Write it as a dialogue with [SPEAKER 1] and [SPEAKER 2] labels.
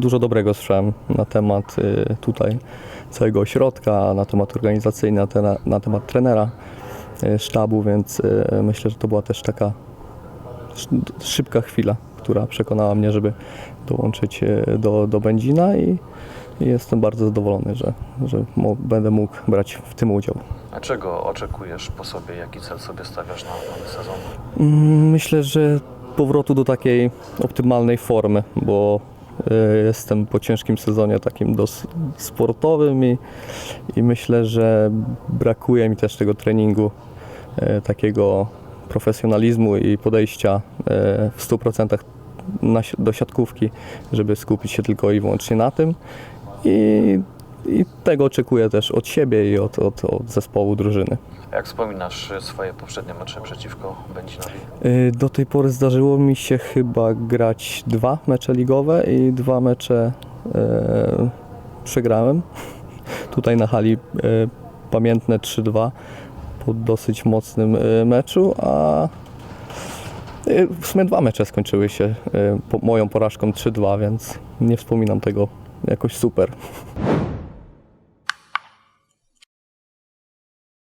[SPEAKER 1] dużo dobrego słyszałem na temat y, tutaj całego ośrodka, na temat organizacyjny, na, te, na temat trenera y, sztabu, więc y, myślę, że to była też taka sz- szybka chwila, która przekonała mnie, żeby dołączyć do, do Będzina i, jestem bardzo zadowolony, że, że będę mógł brać w tym udział.
[SPEAKER 2] A czego oczekujesz po sobie? Jaki cel sobie stawiasz na nowy sezon?
[SPEAKER 1] Mm, Myślę, że powrotu do takiej optymalnej formy, bo jestem po ciężkim sezonie takim dos sportowym i, i myślę, że brakuje mi też tego treningu y, takiego profesjonalizmu i podejścia y, w 100% na, si- do siatkówki, żeby skupić się tylko i wyłącznie na tym. I, i tego oczekuję też od siebie i od, od, od zespołu drużyny.
[SPEAKER 2] Jak wspominasz swoje poprzednie mecze przeciwko Będzinowi?
[SPEAKER 1] Y, Do tej pory zdarzyło mi się chyba grać dwa mecze ligowe i dwa mecze e, przegrałem. Tutaj na hali e, pamiętne 3-2 po dosyć mocnym e, meczu, a e, w sumie dwa mecze skończyły się e, po, moją porażką 3-2, więc nie wspominam tego jakoś super.